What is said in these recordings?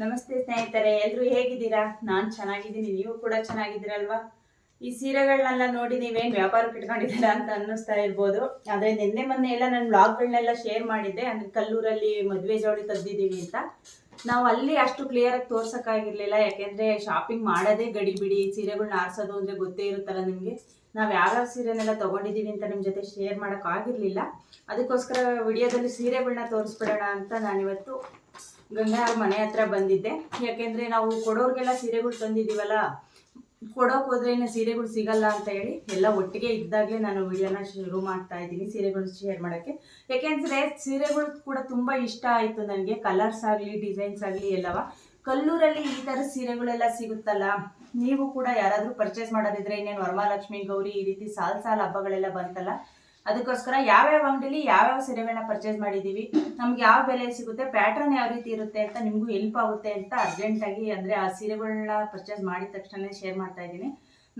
ನಮಸ್ತೆ ಸ್ನೇಹಿತರೆ ಎಲ್ಲರೂ ಹೇಗಿದ್ದೀರಾ? ನಾನು ಚೆನ್ನಾಗಿದ್ದೀನಿ, ನೀವು ಕೂಡ ಚೆನ್ನಾಗಿದ್ದೀರಲ್ವಾ? ಈ ಸೀರೆಗಳನ್ನೆಲ್ಲ ನೋಡಿ ನೀವೇನು ವ್ಯಾಪಾರಕ್ಕೆ ಇಟ್ಕೊಂಡಿದ್ದೀರಾ ಅಂತ ಅನ್ನಿಸ್ತಾ ಇರ್ಬೋದು. ಆದರೆ ನಿನ್ನೆ ಮೊನ್ನೆ ಎಲ್ಲ ನಾನು ಬ್ಲಾಗ್ಗಳನ್ನೆಲ್ಲ ಶೇರ್ ಮಾಡಿದ್ದೆ. ಅಂದ್ರೆ ಕಲ್ಲೂರಲ್ಲಿ ಮದುವೆ ಜೋಡಿ ತೆಗ್ದಿದ್ದೀವಿ ಅಂತ. ನಾವು ಅಲ್ಲಿ ಅಷ್ಟು ಕ್ಲಿಯರಾಗಿ ತೋರ್ಸೋಕ್ಕಾಗಿರಲಿಲ್ಲ. ಯಾಕೆಂದರೆ ಶಾಪಿಂಗ್ ಮಾಡೋದೇ ಗಡಿ ಬಿಡಿ ಸೀರೆಗಳನ್ನ ಆರಿಸೋದು ಅಂದರೆ ಗೊತ್ತೇ ಇರುತ್ತಲ್ಲ ನಿಮಗೆ. ನಾವು ಯಾವ್ಯಾವ ಸೀರೆನೆಲ್ಲ ತೊಗೊಂಡಿದ್ದೀವಿ ಅಂತ ನಿಮ್ಮ ಜೊತೆ ಶೇರ್ ಮಾಡೋಕ್ಕಾಗಿರಲಿಲ್ಲ ಅದಕ್ಕೋಸ್ಕರ ವಿಡಿಯೋದಲ್ಲಿ ಸೀರೆಗಳನ್ನ ತೋರಿಸ್ಬಿಡೋಣ ಅಂತ ನಾನಿವತ್ತು ಗಂಗಾ ಅವ್ರ ಮನೆ ಹತ್ರ ಬಂದಿದ್ದೆ. ಯಾಕೆಂದರೆ ನಾವು ಕೊಡೋರಿಗೆಲ್ಲ ಸೀರೆಗಳು ತಂದಿದ್ದೀವಲ್ಲ, ಕೊಡೋಕೆ ಇನ್ನು ಸೀರೆಗಳು ಸಿಗಲ್ಲ ಅಂತ ಹೇಳಿ ಎಲ್ಲ ಒಟ್ಟಿಗೆ ಇದ್ದಾಗಲೇ ನಾನು ವಿಡಿಯೋನ ಶುರು ಮಾಡ್ತಾ ಇದ್ದೀನಿ ಸೀರೆಗಳು ಶೇರ್ ಮಾಡೋಕ್ಕೆ. ಯಾಕೆಂದರೆ ಸೀರೆಗಳು ಕೂಡ ತುಂಬ ಇಷ್ಟ ಆಯಿತು ನನಗೆ. ಕಲರ್ಸ್ ಆಗಲಿ ಡಿಸೈನ್ಸ್ ಆಗಲಿ ಎಲ್ಲವ. ಕಲ್ಲೂರಲ್ಲಿ ಈ ಥರ ಸೀರೆಗಳೆಲ್ಲ ಸಿಗುತ್ತಲ್ಲ, ನೀವು ಕೂಡ ಯಾರಾದರೂ ಪರ್ಚೇಸ್ ಮಾಡೋದಿದ್ರೆ ಇನ್ನೇನು ವರಮಹಾಲಕ್ಷ್ಮಿ ಗೌರಿ ಈ ರೀತಿ ಸಾಲು ಸಾಲು ಹಬ್ಬಗಳೆಲ್ಲ ಬಂತಲ್ಲ ಅದಕ್ಕೋಸ್ಕರ ಯಾವ್ಯಾವ ಅಂಗಡಿಲಿ ಯಾವ್ಯಾವ ಸೀರೆಗಳನ್ನ ಪರ್ಚೇಸ್ ಮಾಡಿದ್ದೀವಿ ನಮ್ಗೆ ಯಾವ ಬೆಲೆ ಸಿಗುತ್ತೆ ಪ್ಯಾಟರ್ನ್ ಯಾವ ರೀತಿ ಇರುತ್ತೆ ಅಂತ ನಿಮಗೂ ಹೆಲ್ಪ್ ಆಗುತ್ತೆ ಅಂತ ಅರ್ಜೆಂಟಾಗಿ ಅಂದರೆ ಆ ಸೀರೆಗಳನ್ನ ಪರ್ಚೇಸ್ ಮಾಡಿದ ತಕ್ಷಣ ಶೇರ್ ಮಾಡ್ತಾ ಇದ್ದೀನಿ.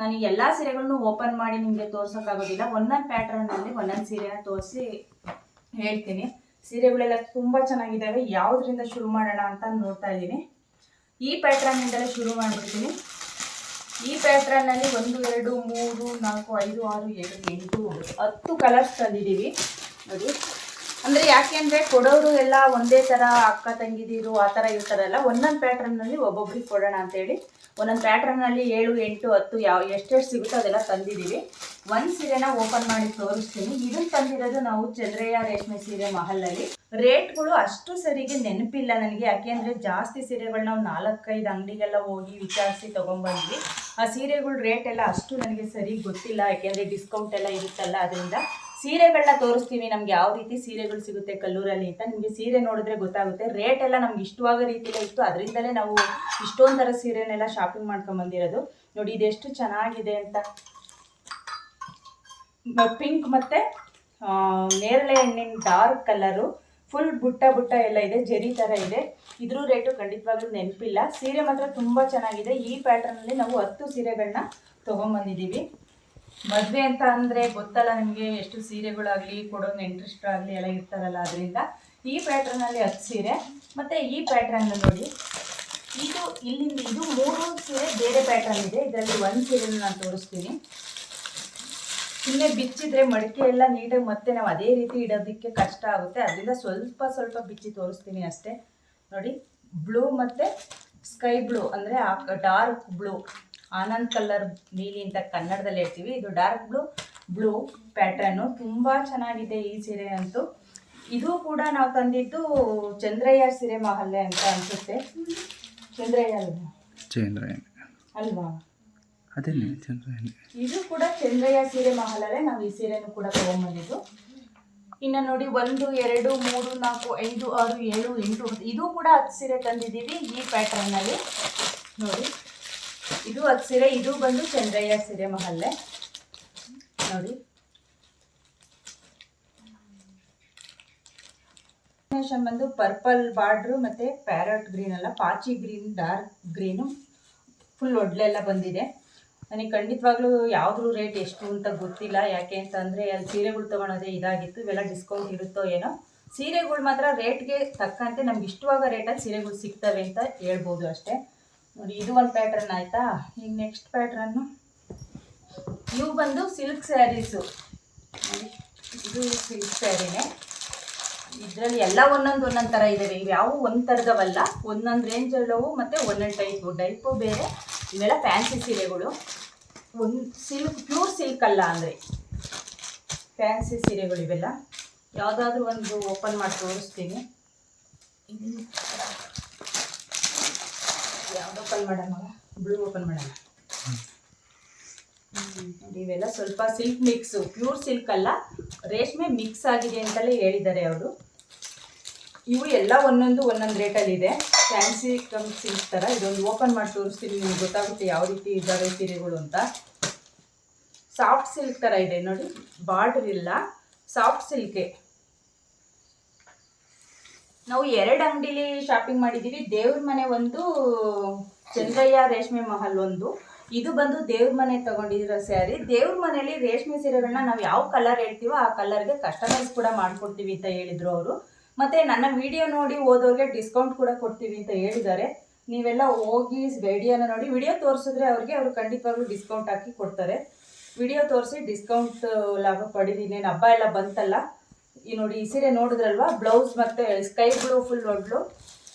ನಾನು ಎಲ್ಲ ಸೀರೆಗಳನ್ನೂ ಓಪನ್ ಮಾಡಿ ನಿಮಗೆ ತೋರ್ಸೋಕ್ಕಾಗೋದಿಲ್ಲ. ಒಂದೊಂದು ಪ್ಯಾಟರ್ನಲ್ಲಿ ಒಂದೊಂದು ಸೀರೆನ ತೋರಿಸಿ ಹೇಳ್ತೀನಿ. ಸೀರೆಗಳೆಲ್ಲ ತುಂಬ ಚೆನ್ನಾಗಿದ್ದಾವೆ. ಯಾವುದರಿಂದ ಶುರು ಮಾಡೋಣ ಅಂತ ನೋಡ್ತಾ ಇದ್ದೀನಿ. ಈ ಪ್ಯಾಟ್ರನ್ನಿಂದಲೇ ಶುರು ಮಾಡಿಬಿಡ್ತೀನಿ. ಈ ಪ್ಯಾಟ್ರನ್ನಲ್ಲಿ ಒಂದು, ಎರಡು, ಮೂರು, ನಾಲ್ಕು, ಐದು, ಆರು, ಏಳು, ಎಂಟು, ಹತ್ತು ಕಲರ್ಸ್ ತಂದಿದ್ದೀವಿ. ನೋಡಿ ಅಂದರೆ ಯಾಕೆ ಅಂದರೆ ಕೊಡೋರು ಎಲ್ಲ ಒಂದೇ ಥರ ಅಕ್ಕ ತಂಗಿದಿರು ಆ ಥರ ಇರ್ತಾರಲ್ಲ ಒಂದೊಂದು ಪ್ಯಾಟ್ರನ್ನಲ್ಲಿ ಒಬ್ಬೊಬ್ರಿಗೆ ಕೊಡೋಣ ಅಂತೇಳಿ ಒಂದೊಂದು ಪ್ಯಾಟ್ರನ್ನಲ್ಲಿ ಏಳು, ಎಂಟು, ಹತ್ತು ಯಾವ, ಎಷ್ಟೆಷ್ಟು ಸಿಗುತ್ತೋ ಅದೆಲ್ಲ ತಂದಿದ್ದೀವಿ. ಒಂದು ಸೀರೆನ ಓಪನ್ ಮಾಡಿ ತೋರಿಸ್ತೀನಿ. ಇದನ್ನು ತಂದಿರೋದು ನಾವು ಚಂದ್ರಯ್ಯ ರೇಷ್ಮೆ ಸೀರೆ ಮಹಲಲ್ಲಿ. ರೇಟ್ಗಳು ಅಷ್ಟು ಸರಿಗೆ ನೆನಪಿಲ್ಲ ನನಗೆ. ಯಾಕೆಂದರೆ ಜಾಸ್ತಿ ಸೀರೆಗಳು ನಾವು ನಾಲ್ಕೈದು ಅಂಗಡಿಗೆಲ್ಲ ಹೋಗಿ ವಿಚಾರಿಸಿ ತೊಗೊಂಬಂದ್ವಿ. ಆ ಸೀರೆಗಳ ರೇಟ್ ಎಲ್ಲ ಅಷ್ಟು ನನಗೆ ಸರಿ ಗೊತ್ತಿಲ್ಲ. ಯಾಕೆಂದರೆ ಡಿಸ್ಕೌಂಟ್ ಎಲ್ಲ ಇರುತ್ತಲ್ಲ, ಅದರಿಂದ ಸೀರೆಗಳನ್ನ ತೋರಿಸ್ತೀವಿ, ನಮ್ಗೆ ಯಾವ ರೀತಿ ಸೀರೆಗಳು ಸಿಗುತ್ತೆ ಕಲ್ಲೂರಲ್ಲಿ ಅಂತ ನಿಮಗೆ ಸೀರೆ ನೋಡಿದ್ರೆ ಗೊತ್ತಾಗುತ್ತೆ. ರೇಟ್ ಎಲ್ಲ ನಮ್ಗೆ ಇಷ್ಟವಾಗೋ ರೀತಿಯಲ್ಲೇ ಇತ್ತು. ಅದರಿಂದಲೇ ನಾವು ಇಷ್ಟೊಂದು ಥರ ಸೀರೆನೆಲ್ಲ ಶಾಪಿಂಗ್ ಮಾಡ್ಕೊಂಬಂದಿರೋದು ನೋಡಿ, ಇದೆಷ್ಟು ಚೆನ್ನಾಗಿದೆ ಅಂತ. ಪಿಂಕ್ ಮತ್ತು ನೇರಳೆ ಹಣ್ಣಿನ ಡಾರ್ಕ್ ಕಲರು ಫುಲ್ ಬುಟ್ಟ ಬುಟ್ಟ ಎಲ್ಲ ಇದೆ, ಜರಿ ಥರ ಇದೆ. ಇದ್ರೂ ರೇಟು ಖಂಡಿತವಾಗ್ಲೂ ನೆನಪಿಲ್ಲ. ಸೀರೆ ಮಾತ್ರ ತುಂಬ ಚೆನ್ನಾಗಿದೆ. ಈ ಪ್ಯಾಟರ್ನಲ್ಲಿ ನಾವು ಹತ್ತು ಸೀರೆಗಳನ್ನ ತೊಗೊಂಬಂದಿದ್ದೀವಿ. ಮದುವೆ ಅಂತ ಅಂದರೆ ಗೊತ್ತಲ್ಲ ನಿಮಗೆ ಎಷ್ಟು ಸೀರೆಗಳಾಗಲಿ ಕೊಡೋ ಆಗಲಿ ಎಲ್ಲ ಇರ್ತಾರಲ್ಲ, ಅದರಿಂದ ಈ ಪ್ಯಾಟ್ರನಲ್ಲಿ ಹತ್ತು ಸೀರೆ. ಮತ್ತು ಈ ಪ್ಯಾಟ್ರನ್ ನೋಡಿ. ಇದು ಇಲ್ಲಿಂದ ಇದು ಮೂರು ಸೀರೆ ಬೇರೆ ಪ್ಯಾಟ್ರನ್ ಇದೆ. ಇದರಲ್ಲಿ ಒಂದು ಸೀರೆನ ನಾನು ತೋರಿಸ್ತೀನಿ. ಸುಮ್ಮನೆ ಬಿಚ್ಚಿದ್ರೆ ಮಡಿಕೆ ಎಲ್ಲ ನೀಟಾಗಿ ಮತ್ತೆ ನಾವು ಅದೇ ರೀತಿ ಇಡೋದಕ್ಕೆ ಕಷ್ಟ ಆಗುತ್ತೆ. ಅದರಿಂದ ಸ್ವಲ್ಪ ಸ್ವಲ್ಪ ಬಿಚ್ಚಿ ತೋರಿಸ್ತೀನಿ ಅಷ್ಟೇ. ನೋಡಿ ಬ್ಲೂ ಮತ್ತು ಸ್ಕೈ ಬ್ಲೂ ಅಂದರೆ ಡಾರ್ಕ್ ಬ್ಲೂ ಆನಂದ್ ಕಲರ್ ನೀಲಿ ಅಂತ ಕನ್ನಡದಲ್ಲಿ ಹೇಳ್ತೀವಿ. ಇದು ಡಾರ್ಕ್ ಬ್ಲೂ ಬ್ಲೂ ಪ್ಯಾಟ್ರನ್ನು ತುಂಬ ಚೆನ್ನಾಗಿದೆ ಈ ಸೀರೆ ಅಂತೂ. ಇದು ಕೂಡ ನಾವು ತಂದಿದ್ದು ಚಂದ್ರಯ್ಯ ಸೀರೆ ಮಹಲ್ಲೆ ಅಂತ ಅನಿಸುತ್ತೆ. ಚಂದ್ರಯ್ಯ ಅಲ್ವಾ? ಚಂದ್ರಯನ್ ಅಲ್ವಾ? ಅದೇನೆ ಚಂದ್ರಯನ್ ಇದು ಕೂಡ ಚಂದ್ರಯ್ಯ ಸೀರೆ ಮಹಲಲ್ಲೇ ನಾವು ಈ ಸೀರೆನೂ ಕೂಡ ತೊಗೊಂಬಂದಿದ್ದು. ಇನ್ನು ನೋಡಿ ಒಂದು ಎರಡು ಮೂರು ನಾಲ್ಕು ಐದು ಆರು ಏಳು ಎಂಟು. ಇದು ಕೂಡ ಹತ್ತು ಸೀರೆ ತಂದಿದ್ದೀವಿ ಈ ಪ್ಯಾಟ್ರನ್ನಲ್ಲಿ ನೋಡಿ. ಇದು ಅದು ಸೀರೆ, ಇದು ಬಂದು ಚಂದ್ರಯ್ಯ ಸೀರೆ ಮಹಲ್ಲೆ. ನೋಡಿ. ಬಂದು ಪರ್ಪಲ್ ಬಾರ್ಡ್ರು ಮತ್ತೆ ಪ್ಯಾರಟ್ ಗ್ರೀನ್ ಅಲ್ಲ, ಪಾಚಿ ಗ್ರೀನ್ ಡಾರ್ಕ್ ಗ್ರೀನು ಫುಲ್ ಒಡ್ಲೆಲ್ಲ ಬಂದಿದೆ. ನನಗೆ ಖಂಡಿತವಾಗ್ಲೂ ಯಾವ್ದು ರೇಟ್ ಎಷ್ಟು ಅಂತ ಗೊತ್ತಿಲ್ಲ. ಯಾಕೆ ಅಂತಂದರೆ ಅಲ್ಲಿ ಸೀರೆಗಳು ತೊಗೊಳೋದೇ ಇದಾಗಿತ್ತು. ಇವೆಲ್ಲ ಡಿಸ್ಕೌಂಟ್ ಇರುತ್ತೋ ಏನೋ. ಸೀರೆಗಳು ಮಾತ್ರ ರೇಟ್ಗೆ ತಕ್ಕಂತೆ ನಮ್ಗೆ ಇಷ್ಟವಾಗ ರೇಟಲ್ಲಿ ಸೀರೆಗಳು ಸಿಗ್ತವೆ ಅಂತ ಹೇಳ್ಬೋದು ಅಷ್ಟೇ. ನೋಡಿ, ಇದು ಒಂದು ಪ್ಯಾಟ್ರನ್ ಆಯಿತಾ? ಈಗ ನೆಕ್ಸ್ಟ್ ಪ್ಯಾಟ್ರನ್ನು ಇವು ಬಂದು ಸಿಲ್ಕ್ ಸ್ಯಾರೀಸು ಇದು ಸಿಲ್ಕ್ ಸ್ಯಾರಿನೇ ಇದರಲ್ಲಿ ಎಲ್ಲ ಒಂದೊಂದು ಒಂದೊಂದು ಥರ ಇದ್ದಾವೆ ಇವು ಯಾವ ಒಂದು ಥರದವಲ್ಲ ಒಂದೊಂದು ರೇಂಜ್ ಅಲ್ಲವು ಮತ್ತು ಒಂದೊಂದು ಟೈಪು ಟೈಪು ಬೇರೆ. ಇವೆಲ್ಲ ಫ್ಯಾನ್ಸಿ ಸೀರೆಗಳು. ಒಂದು ಸಿಲ್ಕ್ ಪ್ಯೂರ್ ಸಿಲ್ಕ್ ಅಲ್ಲ ಅಂದರೆ. ಫ್ಯಾನ್ಸಿ ಸೀರೆಗಳು ಇವೆಲ್ಲ. ಯಾವುದಾದ್ರೂ ಒಂದು ಓಪನ್ ಮಾಡಿ ತೋರಿಸ್ತೀನಿ. ಓಪನ್ ಮಾಡೋಣ ಬ್ಲೂ ಓಪನ್ ಮಾಡೋಣ. ನೋಡಿ, ಇವೆಲ್ಲ ಸ್ವಲ್ಪ ಸಿಲ್ಕ್ ಮಿಕ್ಸು ಪ್ಯೂರ್ ಸಿಲ್ಕ್ ಅಲ್ಲ, ರೇಷ್ಮೆ ಮಿಕ್ಸ್ ಆಗಿದೆ ಅಂತಲೇ ಹೇಳಿದ್ದಾರೆ ಅವರು. ಇವು ಎಲ್ಲ ಒಂದೊಂದು ಒಂದೊಂದು ರೇಟಲ್ಲಿ ಇದೆ ಫ್ಯಾನ್ಸಿ ಕಮ್ ಸಿಲ್ಕ್ ಥರ ಇದೊಂದು ಓಪನ್ ಮಾಡಿ ತೋರಿಸ್ತೀನಿ, ನಿಮ್ಗೆ ಗೊತ್ತಾಗುತ್ತೆ ಯಾವ ರೀತಿ ಇದ್ದಾವೆ ಸೀರೆಗಳು ಅಂತ. ಸಾಫ್ಟ್ ಸಿಲ್ಕ್ ಥರ ಇದೆ, ನೋಡಿ, ಬಾರ್ಡರ್ ಇಲ್ಲ ಸಾಫ್ಟ್ ಸಿಲ್ಕೆ ನಾವು ಎರಡು ಅಂಗಡಿಲಿ ಶಾಪಿಂಗ್ ಮಾಡಿದ್ದೀವಿ, ದೇವ್ರ ಮನೆ ಒಂದು ಚಂದ್ರಯ್ಯ ರೇಷ್ಮೆ ಮಹಲ್ ಒಂದು. ಇದು ಬಂದು ದೇವ್ರ ಮನೆ ತಗೊಂಡಿರೋ ಸ್ಯಾರಿ. ದೇವ್ರ ಮನೆಯಲ್ಲಿ ರೇಷ್ಮೆ ಸೀರೆಗಳನ್ನ ನಾವು ಯಾವ ಕಲರ್ ಹೇಳ್ತೀವೋ ಆ ಕಲರ್ಗೆ ಕಸ್ಟಮೈಸ್ ಕೂಡ ಮಾಡಿಕೊಡ್ತೀವಿ ಅಂತ ಹೇಳಿದ್ರು ಅವರು. ಮತ್ತು ನನ್ನ ವಿಡಿಯೋ ನೋಡಿ ಓದೋರಿಗೆ ಡಿಸ್ಕೌಂಟ್ ಕೂಡ ಕೊಡ್ತೀವಿ ಅಂತ ಹೇಳಿದ್ದಾರೆ. ನೀವೆಲ್ಲ ಹೋಗಿ ವಿಡಿಯೋನ ನೋಡಿ ವಿಡಿಯೋ ತೋರಿಸಿದ್ರೆ ಅವ್ರಿಗೆ ಅವರು ಖಂಡಿತವಾಗ್ಲೂ ಡಿಸ್ಕೌಂಟ್ ಹಾಕಿ ಕೊಡ್ತಾರೆ. ವಿಡಿಯೋ ತೋರಿಸಿ ಡಿಸ್ಕೌಂಟ್ ಲಾಭ ಇನ್ನೇನು ಹಬ್ಬ ಎಲ್ಲ ಬಂತಲ್ಲ, ಈ ನೋಡಿ ಈ ಸೀರೆ ನೋಡಿದ್ರಲ್ವಾ? ಬ್ಲೌಸ್ ಮತ್ತು ಸ್ಕೈ ಬ್ಲೂ ಫುಲ್ ನೋಡ್ಲು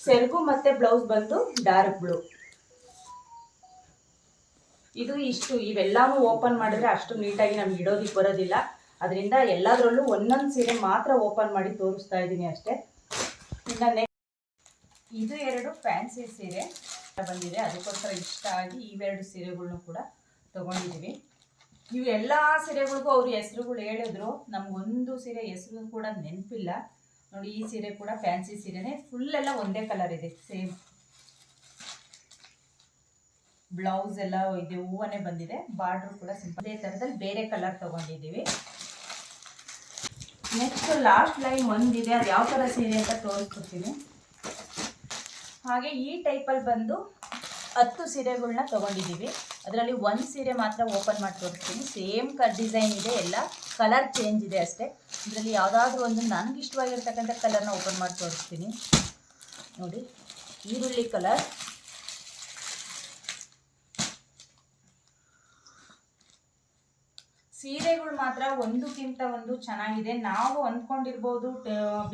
ಸೆರಗು ಮತ್ತು ಬ್ಲೌಸ್ ಬಂದು ಡಾರ್ಕ್ ಬ್ಲೂ ಇದು ಇಷ್ಟು ಇವೆಲ್ಲವೂ ಓಪನ್ ಮಾಡಿದ್ರೆ ಅಷ್ಟು ನೀಟಾಗಿ ನಮ್ಗೆ ಇಡೋದಕ್ಕೆ ಬರೋದಿಲ್ಲ. ಅದರಿಂದ ಎಲ್ಲದರಲ್ಲೂ ಒಂದೊಂದು ಸೀರೆ ಮಾತ್ರ ಓಪನ್ ಮಾಡಿ ತೋರಿಸ್ತಾ ಇದ್ದೀನಿ ಅಷ್ಟೇ. ಇನ್ನು ನೆಕ್ಸ್ಟ್ ಇದು ಎರಡು ಫ್ಯಾನ್ಸಿ ಸೀರೆ ಬಂದಿದೆ. ಅದಕ್ಕೋಸ್ಕರ ಇಷ್ಟ ಆಗಿ ಇವೆರಡು ಸೀರೆಗಳನ್ನು ಕೂಡ ತೊಗೊಂಡಿದ್ದೀವಿ ಇವು ಎಲ್ಲ ಸೀರೆಗಳಿಗೂ ಅವ್ರ ಹೆಸ್ರುಗಳು ಹೇಳಿದ್ರು. ನಮ್ಗೊಂದು ಸೀರೆ ಹೆಸರು ಕೂಡ ನೆನಪಿಲ್ಲ. ನೋಡಿ, ಈ ಸೀರೆ ಕೂಡ ಫ್ಯಾನ್ಸಿ ಸೀರೆನೇ. ಫುಲ್ ಎಲ್ಲ ಒಂದೇ ಕಲರ್ ಇದೆ, ಸೇಮ್. ಬ್ಲೌಸ್ ಎಲ್ಲ ಇದೆ ಹೂವನೇ ಬಂದಿದೆ. ಬಾರ್ಡ್ರು ಕೂಡ ಸಿಂಪಲ್ ಅದೇ ಥರದಲ್ಲಿ ಬೇರೆ ಕಲರ್ ತೊಗೊಂಡಿದ್ದೀವಿ. ನೆಕ್ಸ್ಟ್ ಲಾಸ್ಟ್ ಲೈನ್ ಒಂದಿದೆ. ಅದು ಯಾವ ಥರ ಸೀರೆ ಅಂತ ತೋರಿಸ್ಕೊಡ್ತೀನಿ. ಹಾಗೆ ಈ ಟೈಪಲ್ಲಿ ಬಂದು ಹತ್ತು ಸೀರೆಗಳನ್ನ ತೊಗೊಂಡಿದ್ದೀವಿ. ಅದರಲ್ಲಿ ಒಂದು ಸೀರೆ ಮಾತ್ರ ಓಪನ್ ಮಾಡಿ ತೋರಿಸ್ತೀನಿ. ಸೇಮ್ ಕ ಡಿಸೈನ್ ಇದೆ, ಎಲ್ಲ ಕಲರ್ ಚೇಂಜ್ ಇದೆ ಅಷ್ಟೇ. ಇದರಲ್ಲಿ ಯಾವುದಾದ್ರೂ ಒಂದು ನನಗೆ ಇಷ್ಟವಾಗಿರ್ತಕ್ಕಂಥ ಕಲರ್ನ ಓಪನ್ ಮಾಡಿ ತೋರಿಸ್ತೀನಿ. ನೋಡಿ, ಈರುಳ್ಳಿ ಕಲರ್ ಸೀರೆಗಳು ಮಾತ್ರ ಒಂದಕ್ಕಿಂತ ಒಂದು ಚೆನ್ನಾಗಿದೆ. ನಾವು ಅಂದ್ಕೊಂಡಿರ್ಬೋದು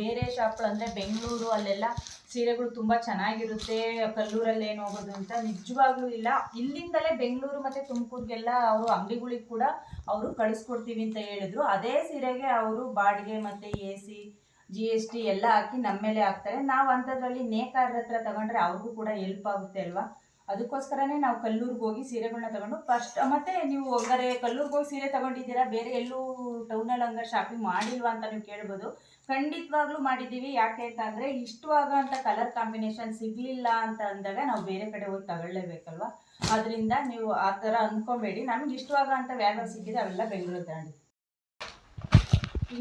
ಬೇರೆ ಶಾಪ್ಗಳು ಅಂದರೆ ಬೆಂಗಳೂರು ಅಲ್ಲೆಲ್ಲ ಸೀರೆಗಳು ತುಂಬ ಚೆನ್ನಾಗಿರುತ್ತೆ. ಕಲ್ಲೂರಲ್ಲಿ ಏನು ಹೋಗೋದು ಅಂತ ನಿಜವಾಗ್ಲೂ ಇಲ್ಲ. ಇಲ್ಲಿಂದಲೇ ಬೆಂಗಳೂರು ಮತ್ತು ತುಮಕೂರಿಗೆಲ್ಲ ಅವರು ಅಂಗಡಿಗಳಿಗೆ ಕೂಡ ಅವರು ಕಳಿಸ್ಕೊಡ್ತೀವಿ ಅಂತ ಹೇಳಿದ್ರು. ಅದೇ ಸೀರೆಗೆ ಅವರು ಬಾಡಿಗೆ ಮತ್ತು A C, G S T ಎಲ್ಲ ಹಾಕಿ ನಮ್ಮ ಮೇಲೆ ಹಾಕ್ತಾರೆ. ನಾವು ಅಂಥದ್ರಲ್ಲಿ ನೇಕಾರರ ಹತ್ರ ತಗೊಂಡ್ರೆ ಅವ್ರಿಗೂ ಕೂಡ ಹೆಲ್ಪ್ ಆಗುತ್ತೆ ಅಲ್ವಾ? ಅದಕ್ಕೋಸ್ಕರನೇ ನಾವು ಕಲ್ಲೂರಿಗೆ ಹೋಗಿ ಸೀರೆಗಳನ್ನ ತಗೊಂಡು ಫಸ್ಟ್ ಮತ್ತೆ ನೀವು ಹಂಗಾರೆ ಕಲ್ಲೂರಿಗೆ ಹೋಗಿ ಸೀರೆ ತಗೊಂಡಿದ್ದೀರಾ? ಬೇರೆ ಎಲ್ಲೂ ಟೌನಲ್ಲಿ ಹಂಗ ಶಾಪಿಂಗ್ ಮಾಡಿಲ್ವಾ ಅಂತ ನೀವು ಕೇಳ್ಬೋದು. ಖಂಡಿತವಾಗ್ಲೂ ಮಾಡಿದ್ದೀವಿ. ಯಾಕೆ ಅಂತ ಇಷ್ಟು ಇಷ್ಟವಾಗೋಂಥ ಕಲರ್ ಕಾಂಬಿನೇಷನ್ ಸಿಗಲಿಲ್ಲ ಅಂತ ಅಂದಾಗ ನಾವು ಬೇರೆ ಕಡೆ ಹೋಗಿ ತಗೊಳ್ಳೇಬೇಕಲ್ವಾ? ಅದರಿಂದ ನೀವು ಆ ಥರ ಅಂದ್ಕೊಬೇಡಿ ನಮ್ಗೆ ಇಷ್ಟವಾಗೋ ವ್ಯಾಲ್ಯೂ ಸಿಕ್ಕಿದೆ ಅವೆಲ್ಲ ಬೆಂಗಳೂರು ತಗೊಂಡು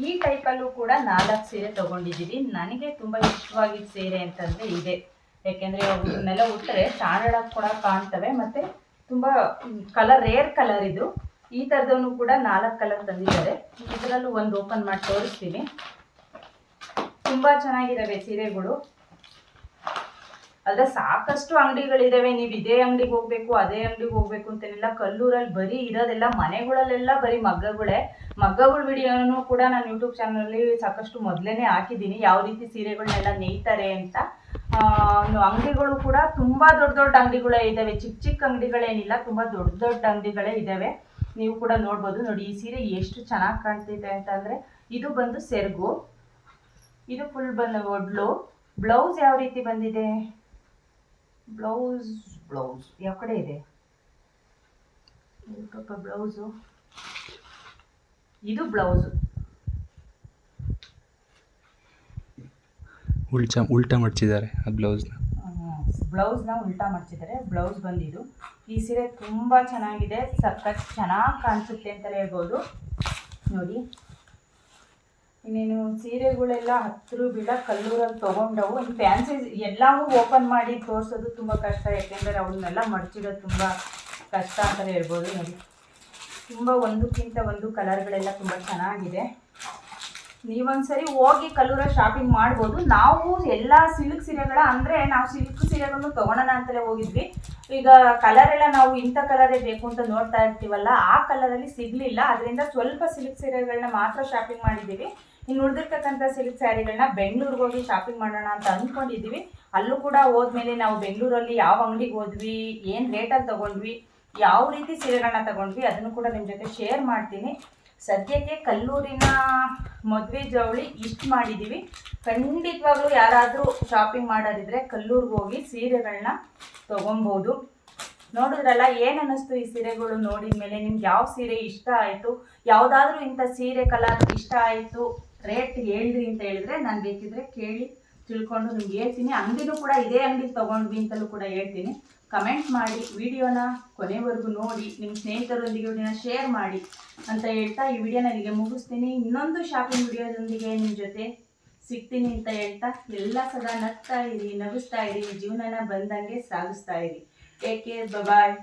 ಈ ಟೈಪಲ್ಲೂ ಕೂಡ ನಾಲ್ಕು ಸೀರೆ ತಗೊಂಡಿದ್ದೀವಿ. ನನಗೆ ತುಂಬ ಇಷ್ಟವಾಗಿದ್ದ ಸೀರೆ ಅಂತಂದರೆ ಇದೆ. ಯಾಕೆಂದರೆ ಇವನ್ನೆಲ್ಲ ಉಟ್ಟರೆ ಸ್ಟ್ಯಾಂಡರ್ಡ್ ಕೂಡ ಕಾಣ್ತವೆ, ಮತ್ತೆ ತುಂಬ ಕಲರ್ ರೇರ್ ಕಲರ್ ಇದು. ಈ ತರದವನು ಕೂಡ ನಾಲ್ಕು ಕಲರ್ ತಂದಿದ್ದಾರೆ. ಇದರಲ್ಲೂ ಒಂದು ಓಪನ್ ಮಾಡಿ ತೋರಿಸ್ತೀನಿ. ತುಂಬಾ ಚೆನ್ನಾಗಿದ್ದಾವೆ ಸೀರೆಗಳು. ಅದ್ರ ಸಾಕಷ್ಟು ಅಂಗಡಿಗಳಿದಾವೆ. ನೀವು ಇದೇ ಅಂಗಡಿಗೆ ಹೋಗ್ಬೇಕು, ಅದೇ ಅಂಗಡಿಗೆ ಹೋಗ್ಬೇಕು ಅಂತೇನಿಲ್ಲ. ಕಲ್ಲೂರಲ್ಲಿ ಬರೀ ಇರೋದೆಲ್ಲ ಮನೆಗಳಲ್ಲೆಲ್ಲ ಬರೀ ಮಗ್ಗಗಳೇ. ಮಗ್ಗಗಳ ವಿಡಿಯೋನು ಕೂಡ ನಾನು ಯೂಟ್ಯೂಬ್ ಚಾನಲಲ್ಲಿ ಸಾಕಷ್ಟು ಮೊದಲೇ ಹಾಕಿದ್ದೀನಿ. ಯಾವ ರೀತಿ ಸೀರೆಗಳನ್ನೆಲ್ಲ ನೇಯ್ತಾರೆ ಅಂತ. ಅಂಗಡಿಗಳು ಕೂಡ ತುಂಬಾ ದೊಡ್ಡ ದೊಡ್ಡ ಅಂಗಡಿಗಳೇ ಇದ್ದಾವೆ ಚಿಕ್ಕ ಚಿಕ್ಕ ಅಂಗಡಿಗಳೇನಿಲ್ಲ, ತುಂಬಾ ದೊಡ್ಡ ದೊಡ್ಡ ಅಂಗಡಿಗಳೇ ಇದ್ದಾವೆ ನೀವು ಕೂಡ ನೋಡ್ಬೋದು. ನೋಡಿ, ಈ ಸೀರೆ ಎಷ್ಟು ಚೆನ್ನಾಗಿ ಕಾಣ್ತಿದೆ ಅಂತಂದರೆ ಇದು ಬಂದು ಸೆರಗು. ಇದು ಫುಲ್ ಬಂದು ಒಡ್ಲು ಬ್ಲೌಸ್ ಯಾವ ರೀತಿ ಬಂದಿದೆ? Blouse blouse. ಯಾವ ಕಡೆ ಇದೆ? ಬ್ಲೌಸು. ಇದು ಬ್ಲೌಸು. ಉಲ್ಟಾ ಉಲ್ಟಾ ಮಡ್ಚಿದ್ದಾರೆ ಆ ಬ್ಲೌಸ್ನ ಬ್ಲೌಸ್ನ ಉಲ್ಟಾ ಮಾಡ್ತಿದ್ದಾರೆ ಬ್ಲೌಸ್ ಬಂದಿದ್ದು. ಈ ಸೀರೆ ತುಂಬ ಚೆನ್ನಾಗಿದೆ. ಸಖತ್ ಚೆನ್ನಾಗಿ ಕಾಣಿಸುತ್ತೆ ಅಂತಲೇ ಹೇಳ್ಬೋದು. ನೋಡಿ. ಇನ್ನೇನು ಸೀರೆಗಳೆಲ್ಲ ಹತ್ತಿರ ಬಿಡ ಕಲ್ಲೂರಲ್ಲಿ ತೊಗೊಂಡವು. ಇನ್ನು ಫ್ಯಾನ್ಸಿ ಎಲ್ಲವೂ ಓಪನ್ ಮಾಡಿ ತೋರಿಸೋದು ತುಂಬ ಕಷ್ಟ. ಯಾಕೆಂದರೆ ಅವನ್ನೆಲ್ಲ ಮಡಚಿಡೋದು ತುಂಬ ಕಷ್ಟ ಅಂತಲೇ ಹೇಳ್ಬೋದು. ನೋಡಿ. ತುಂಬ ಒಂದಕ್ಕಿಂತ ಒಂದು ಕಲರ್ಗಳೆಲ್ಲ ತುಂಬ ಚೆನ್ನಾಗಿದೆ. ನೀವೊಂದ್ಸರಿ ಹೋಗಿ ಕಲ್ಲೂರ ಶಾಪಿಂಗ್ ಮಾಡ್ಬೋದು. ನಾವು ಎಲ್ಲ ಸಿಲ್ಕ್ ಸೀರೆಗಳ, ಅಂದರೆ ನಾವು ಸಿಲ್ಕ್ ಸೀರೆಗಳನ್ನು ತೊಗೊಳೋಣ ಅಂತಲೇ ಹೋಗಿದ್ವಿ. ಈಗ ಕಲರ್ ಎಲ್ಲ ನಾವು ಇಂಥ ಕಲರೇ ಬೇಕು ಅಂತ ನೋಡ್ತಾ ಇರ್ತೀವಲ್ಲ, ಆ ಕಲರಲ್ಲಿ ಸಿಗಲಿಲ್ಲ. ಅದರಿಂದ ಸ್ವಲ್ಪ ಸಿಲ್ಕ್ ಸೀರೆಗಳನ್ನ ಮಾತ್ರ ಶಾಪಿಂಗ್ ಮಾಡಿದ್ದೀವಿ. ಇನ್ನು ಉಳಿದಿರ್ತಕ್ಕಂಥ ಸಿಲ್ಕ್ ಸ್ಯಾರಿಗಳನ್ನ ಬೆಂಗಳೂರಿಗೆ ಹೋಗಿ ಶಾಪಿಂಗ್ ಮಾಡೋಣ ಅಂತ ಅಂದ್ಕೊಂಡಿದ್ದೀವಿ ಅಲ್ಲೂ ಕೂಡ ಹೋದ್ಮೇಲೆ ನಾವು ಬೆಂಗಳೂರಲ್ಲಿ ಯಾವ ಅಂಗಡಿಗೆ ಹೋದ್ವಿ, ಏನು ರೇಟಲ್ಲಿ ತೊಗೊಂಡ್ವಿ, ಯಾವ ರೀತಿ ಸೀರೆಗಳನ್ನ ತಗೊಂಡ್ವಿ, ಅದನ್ನು ಕೂಡ ನಿಮ್ಮ ಜೊತೆ ಶೇರ್ ಮಾಡ್ತೀನಿ. ಸದ್ಯಕ್ಕೆ ಕಲ್ಲೂರಿನ ಮದುವೆ ಜವಳಿ ಇಷ್ಟು ಮಾಡಿದ್ದೀವಿ ಖಂಡಿತವಾಗ್ಲೂ ಯಾರಾದರೂ ಶಾಪಿಂಗ್ ಮಾಡೋದಿದ್ರೆ ಕಲ್ಲೂರಿಗೆ ಹೋಗಿ ಸೀರೆಗಳನ್ನ ತೊಗೊಬೋದು. ನೋಡಿದ್ರಲ್ಲ ಏನು ಈ ಸೀರೆಗಳು ನೋಡಿದ ಮೇಲೆ ನಿಮ್ಗೆ ಯಾವ ಸೀರೆ ಇಷ್ಟ ಆಯಿತು? ಯಾವುದಾದ್ರೂ ಇಂಥ ಸೀರೆ ಕಲರ್ ಇಷ್ಟ ಆಯಿತು? ರೇಟ್ ಹೇಳ್ರಿ ಅಂತ ಹೇಳಿದ್ರೆ ನಾನು ಬೇಕಿದ್ರೆ ಕೇಳಿ ತಿಳ್ಕೊಂಡು ನಿಮ್ಗೆ ಹೇಳ್ತೀನಿ. ಅಂಗಡಿನೂ ಕೂಡ ಇದೇ ಅಂಗಡಿ ತೊಗೊಂಡ್ವಿ ಅಂತಲೂ ಕೂಡ ಹೇಳ್ತೀನಿ. ಕಮೆಂಟ್ ಮಾಡಿ ವಿಡಿಯೋನ ಕೊನೆವರೆಗೂ ನೋಡಿ ನಿಮ್ಮ ಸ್ನೇಹಿತರೊಂದಿಗೆ ವಿಡಿಯೋನ ಶೇರ್ ಮಾಡಿ ಅಂತ ಹೇಳ್ತಾ ಈ ವಿಡಿಯೋನ ಇಲ್ಲಿಗೆ ಮುಗಿಸ್ತೀನಿ. ಇನ್ನೊಂದು ಶಾಪಿಂಗ್ ವಿಡಿಯೋದೊಂದಿಗೆ ನಿಮ್ಮ ಜೊತೆ ಸಿಗ್ತೀನಿ ಅಂತ ಹೇಳ್ತಾ ಎಲ್ಲ ಸದಾ ನಗ್ತಾ ಇರಿ, ನಗಿಸ್ತಾ ಇರಿ, ಜೀವನನ ಬಂದಂಗೆ ಸಾಗಿಸ್ತಾ ಇರಿ. Take care bye